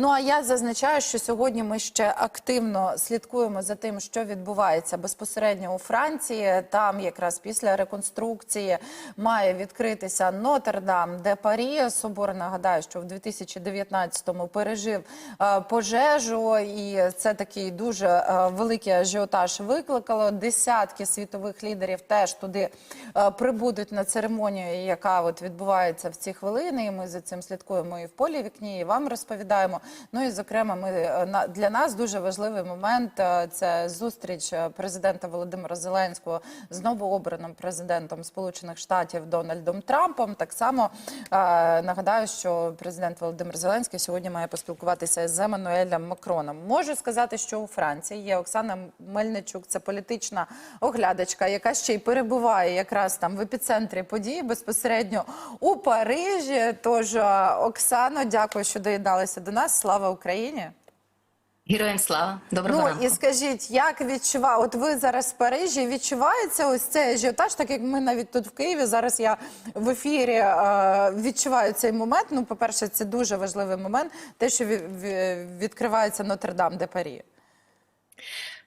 Ну а я зазначаю, що сьогодні ми ще активно слідкуємо за тим, що відбувається безпосередньо у Франції. Там якраз після реконструкції має відкритися Нотр-Дам де Парі. Собор нагадаю, що в 2019-му пережив е, пожежу, і це такий дуже е, великий ажіотаж викликало. Десятки світових лідерів теж туди е, прибудуть на церемонію, яка от відбувається в ці хвилини. І ми за цим слідкуємо і в полі вікні, і вам розповідаємо. Ну і зокрема, ми е, для нас дуже важливий момент е, це зустріч е, президента Володимира Зеленського з новообраним президентом Сполучених Штатів Дональдом Трампом. Так само нагадаю, що президент Володимир Зеленський сьогодні має поспілкуватися з Еммануелем Макроном. Можу сказати, що у Франції є Оксана Мельничук, це політична оглядачка, яка ще й перебуває якраз там в епіцентрі подій безпосередньо у Парижі. Тож, Оксано, дякую, що доєдналися до нас. Слава Україні! Героям слава, доброго Ну ранку. і скажіть, як відчуває, от ви зараз в Парижі, відчувається ось цей ажіотаж, так як ми навіть тут в Києві. Зараз я в ефірі е, відчуваю цей момент. Ну, по-перше, це дуже важливий момент, те, що ві- ві- відкривається Нотр-Дам де Парі.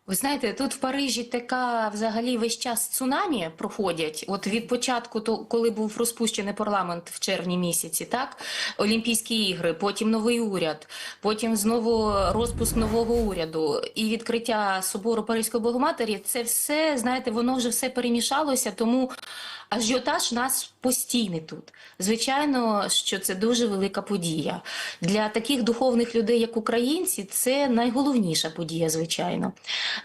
Ви знаєте, тут в Парижі така взагалі весь час цунамі проходять. От від початку, то коли був розпущений парламент в червні місяці, так Олімпійські ігри, потім новий уряд, потім знову розпуск нового уряду і відкриття собору Паризької Богоматері. Це все знаєте, воно вже все перемішалося, тому ажіотаж нас постійний тут. Звичайно, що це дуже велика подія для таких духовних людей, як українці. Це найголовніша подія, звичайно.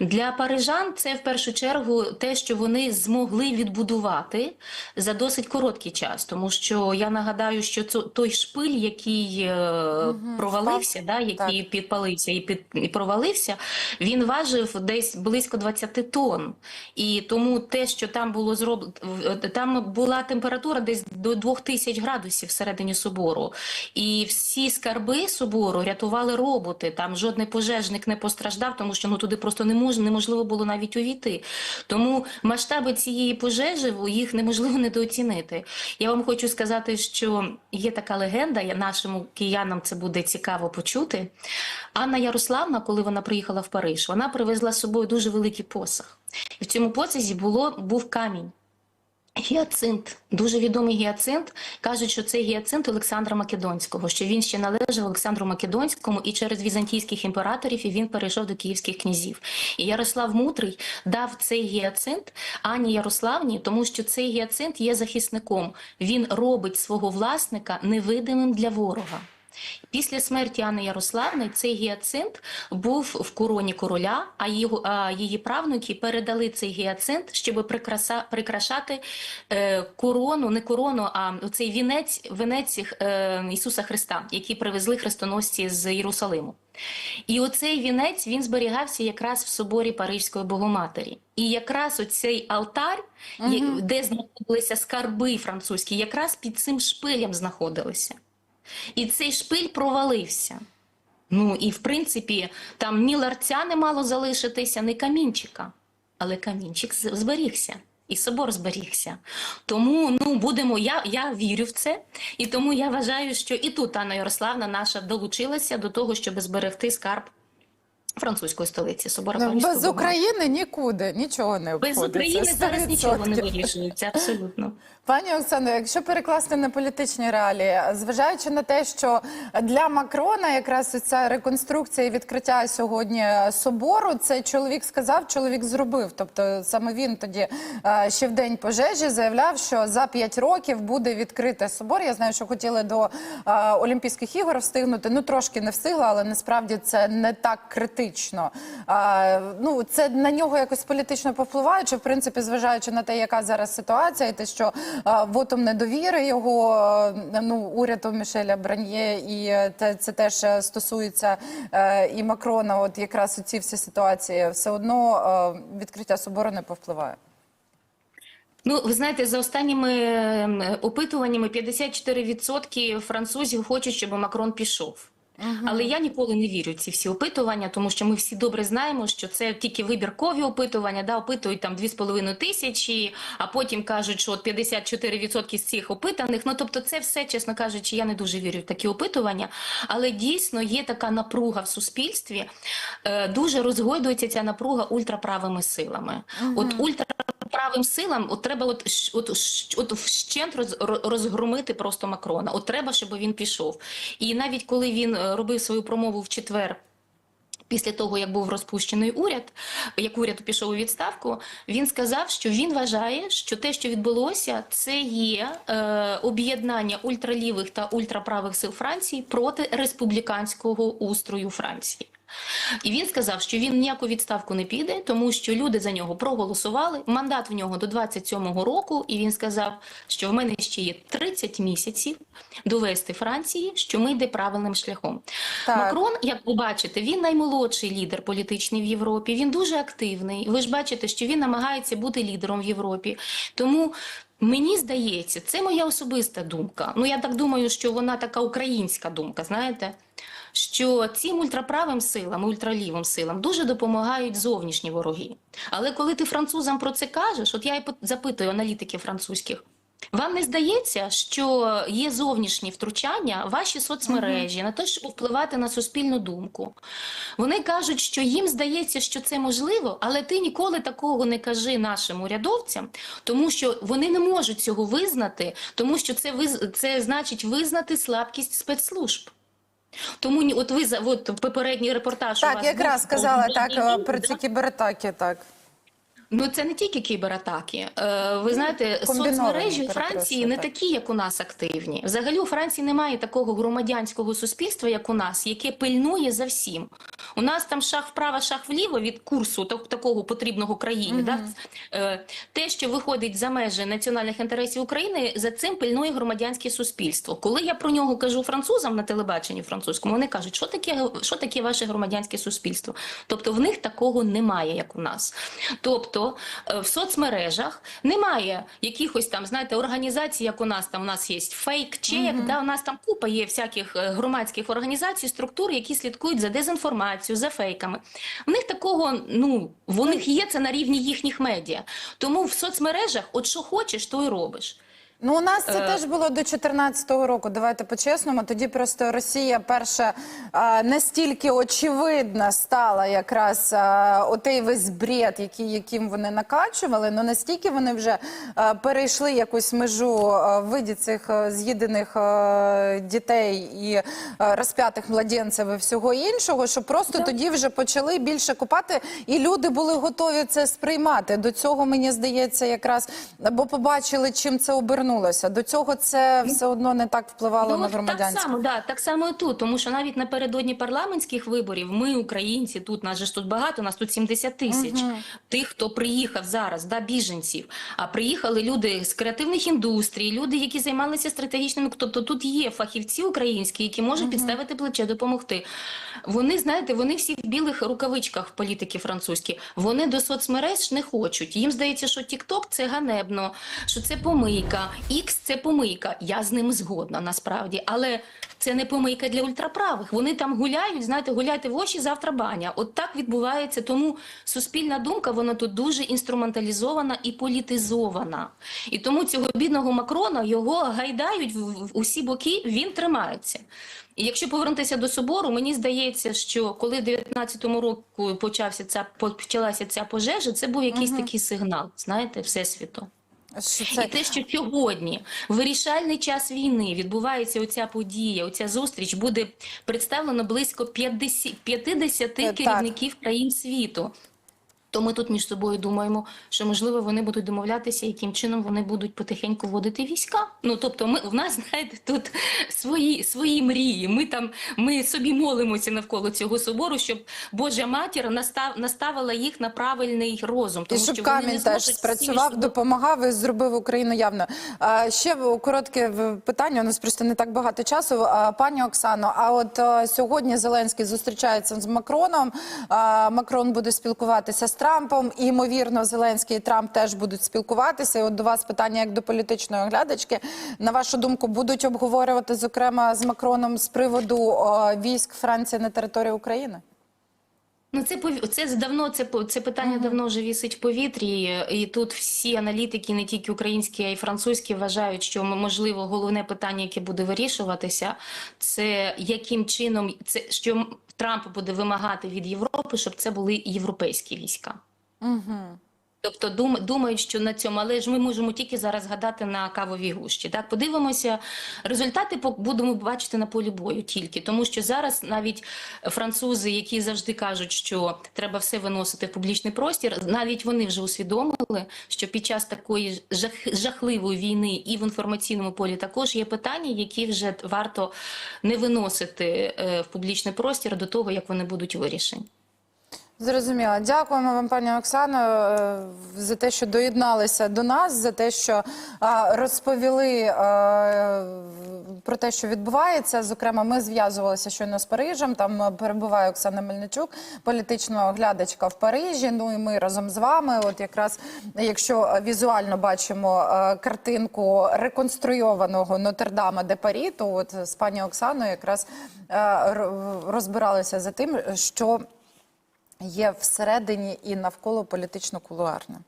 Для парижан це в першу чергу те, що вони змогли відбудувати за досить короткий час. Тому що я нагадаю, що це той шпиль, який е, провалився, да, який підпалився і, під, і провалився, він важив десь близько 20 тонн. І тому те, що там було зроблено, там була температура десь до 2000 градусів всередині собору. І всі скарби собору рятували роботи. Там жодний пожежник не постраждав, тому що ну туди просто не мож, неможливо було навіть увійти. Тому масштаби цієї пожежі їх неможливо недооцінити. Я вам хочу сказати, що є така легенда, я- нашим киянам це буде цікаво почути. Анна Ярославна, коли вона приїхала в Париж, вона привезла з собою дуже великий посаг. І в цьому посазі було був камінь. Гіацинт, дуже відомий гіацинт. Кажуть, що це гіацинт Олександра Македонського, що він ще належав Олександру Македонському, і через візантійських імператорів і він перейшов до київських князів. І Ярослав Мудрий дав цей гіацинт Ані Ярославні, тому що цей гіацинт є захисником. Він робить свого власника невидимим для ворога. Після смерті Анни Ярославни цей гіацинт був в короні короля, а її правнуки передали цей гіацинт, щоб прикраса, прикрашати е, корону, не корону, а цей вінець, вінець е, Ісуса Христа, який привезли хрестоносці з Єрусалиму. І оцей вінець він зберігався якраз в соборі Парижської Богоматері. І якраз оцей алтар, є- де знаходилися скарби французькі, якраз під цим шпилем знаходилися. І цей шпиль провалився. Ну і в принципі, там ні ларця не мало залишитися, ні камінчика. Але камінчик зберігся. І собор зберігся. Тому ну будемо. Я, я вірю в це, і тому я вважаю, що і тут Анна Ярославна наша долучилася до того, щоб зберегти скарб французької столиці. Собора Ну, без Богоматері. України нікуди, нічого не без. України зараз нічого не вирішується. Абсолютно. Пані Оксано, якщо перекласти на політичні реалії, зважаючи на те, що для Макрона якраз ця реконструкція і відкриття сьогодні собору, це чоловік сказав, чоловік зробив. Тобто саме він тоді е, ще в день пожежі заявляв, що за 5 років буде відкрити собор. Я знаю, що хотіли до е, Олімпійських ігор встигнути. Ну трошки не встигла, але насправді це не так критично. Е, Ну це на нього якось політично повпливає, чи в принципі, зважаючи на те, яка зараз ситуація, і те, що е, вотом недовіри його ну уряду Мішеля Браньє, і е, те, це теж е, стосується е, і Макрона. От якраз у ці всі ситуації, все одно е, відкриття собору не повпливає. Ну, ви знаєте, за останніми ем, опитуваннями 54% французів хочуть, щоб Макрон пішов. Але я ніколи не вірю в ці всі опитування, тому що ми всі добре знаємо, що це тільки вибіркові опитування, да, опитують там 2,5 тисячі, а потім кажуть, що от 54% з цих опитаних. Ну тобто, це все, чесно кажучи, я не дуже вірю в такі опитування. Але дійсно є така напруга в суспільстві. Е, дуже розгойдується ця напруга ультраправими силами. От ультраправим силам от треба от, от, от вщент роз, розгромити просто Макрона. От треба, щоб він пішов. І навіть коли він е, робив свою промову в четвер. Після того, як був розпущений уряд, як уряд пішов у відставку, він сказав, що він вважає, що те, що відбулося, це є е, об'єднання ультралівих та ультраправих сил Франції проти республіканського устрою Франції. І він сказав, що він ніяку відставку не піде, тому що люди за нього проголосували. Мандат в нього до 27-го року. І він сказав, що в мене ще є 30 місяців довести Франції, що ми йде правильним шляхом. Так. Макрон, як ви бачите, він наймолодший лідер політичний в Європі. Він дуже активний. Ви ж бачите, що він намагається бути лідером в Європі. Тому. Мені здається, це моя особиста думка. Ну я так думаю, що вона така українська думка, знаєте, що цим ультраправим силам, ультралівим силам дуже допомагають зовнішні вороги. Але коли ти французам про це кажеш, от я і запитую аналітиків французьких. Вам не здається, що є зовнішні втручання ваші соцмережі на те, щоб впливати на суспільну думку? Вони кажуть, що їм здається, що це можливо, але ти ніколи такого не кажи нашим урядовцям, тому що вони не можуть цього визнати, тому що це виз... це значить визнати слабкість спецслужб. Тому от ви за от попередній репортаж у вас якраз був сказала так е, про ці кібератаки. Так Ну, це не тільки кібератаки. Е, ви знаєте, соцмережі у Франції не такі, як у нас, активні. Взагалі, у Франції немає такого громадянського суспільства, як у нас, яке пильнує за всім. У нас там шаг вправо, шаг вліво від курсу так- такого потрібного країні. Да? Е, те, що виходить за межі національних інтересів України, за цим пильнує громадянське суспільство. Коли я про нього кажу французам на телебаченні французькому, вони кажуть, що таке, що таке ваше громадянське суспільство. Тобто в них такого немає, як у нас. Тобто е, в соцмережах немає якихось там, знаєте, організацій, як у нас там у нас є фейк-чек, да, у нас там купа є всяких е, громадських організацій, структур, які слідкують за дезінформацією, за фейками. В них такого, ну, в них є це на рівні їхніх медіа. Тому в соцмережах, от що хочеш, то й робиш. Ну, у нас це Е. теж було до 2014 року. Давайте по-чесному. Тоді просто Росія перша а, настільки очевидна стала якраз а, отей весь бред, який, яким вони накачували. Ну настільки вони вже а, перейшли якусь межу а, в виді цих а, з'їдених дітей і а, розп'ятих младенців і всього іншого, що просто тоді вже почали більше купати, і люди були готові це сприймати. До цього мені здається, якраз бо побачили, чим це обернулося. До цього це все одно не так впливало Ну, на от громадянське. Так само, да, так само і тут, тому що навіть напередодні парламентських виборів ми, українці, тут нас же ж тут багато, нас тут 70 тисяч тих, хто приїхав зараз, да, біженців. А приїхали люди з креативних індустрій, люди, які займалися стратегічними. Тобто тут є фахівці українські, які можуть підставити плече, допомогти. Вони, знаєте, вони всі в білих рукавичках політики французькі. Вони до соцмереж не хочуть. Їм здається, що TikTok – це ганебно, що це помийка, X – це помийка. Я з ним згодна насправді, але це не помийка для ультраправих. Вони там гуляють, знаєте, гуляйте в очі, завтра баня. От так відбувається. Тому суспільна думка вона тут дуже інструменталізована і політизована. І тому цього бідного Макрона його гайдають в, в усі боки. Він тримається. І якщо повернутися до собору, мені здається, що коли в 19-му року почався ця почалася ця пожежа, це був якийсь такий сигнал, знаєте, всесвіту. Що це І те, що сьогодні вирішальний час війни відбувається оця подія, оця зустріч, буде представлено близько 50, 50 керівників країн світу. То ми тут між собою думаємо, що можливо вони будуть домовлятися, яким чином вони будуть потихеньку вводити війська. Ну тобто, ми в нас знаєте тут свої свої мрії. Ми там ми собі молимося навколо цього собору, щоб Божа матір настав наставила їх на правильний розум. І Тому щоб що камінь теж спрацював, собою- допомагав і зробив Україну явно. А, ще коротке питання. У нас просто не так багато часу. А, пані Оксано, а от а, сьогодні Зеленський зустрічається з Макроном. А, Макрон буде спілкуватися з Трампом. І, ймовірно, Зеленський і Трамп теж будуть спілкуватися. І от до вас питання як до політичної оглядачки. На вашу думку, будуть обговорювати, зокрема, з Макроном з приводу о, військ Франції на території України? Ну, це це давно це це питання давно вже вісить в повітрі, і тут всі аналітики, не тільки українські, а й французькі, вважають, що можливо головне питання, яке буде вирішуватися, це яким чином це що Трамп буде вимагати від Європи, щоб це були європейські війська. Тобто дум, думають, що на цьому, але ж ми можемо тільки зараз гадати на кавовій гущі. Так, подивимося. Результати будемо бачити на полі бою тільки, тому що зараз навіть французи, які завжди кажуть, що треба все виносити в публічний простір, навіть вони вже усвідомили, що під час такої жах, жахливої війни і в інформаційному полі також є питання, які вже варто не виносити е, в публічний простір до того, як вони будуть вирішені. Зрозуміло. Дякуємо вам, пані Оксано, е, за те, що доєдналися до нас, за те, що розповіли е, про те, що відбувається. Зокрема, ми зв'язувалися щойно з Парижем. Там е, перебуває Оксана Мельничук, політична оглядачка в Парижі. Ну і ми разом з вами. От якраз якщо візуально бачимо картинку реконструйованого Нотр-Дама де Парі, то от з пані Оксаною якраз розбиралися за тим, що є всередині і навколо політично-кулуарне.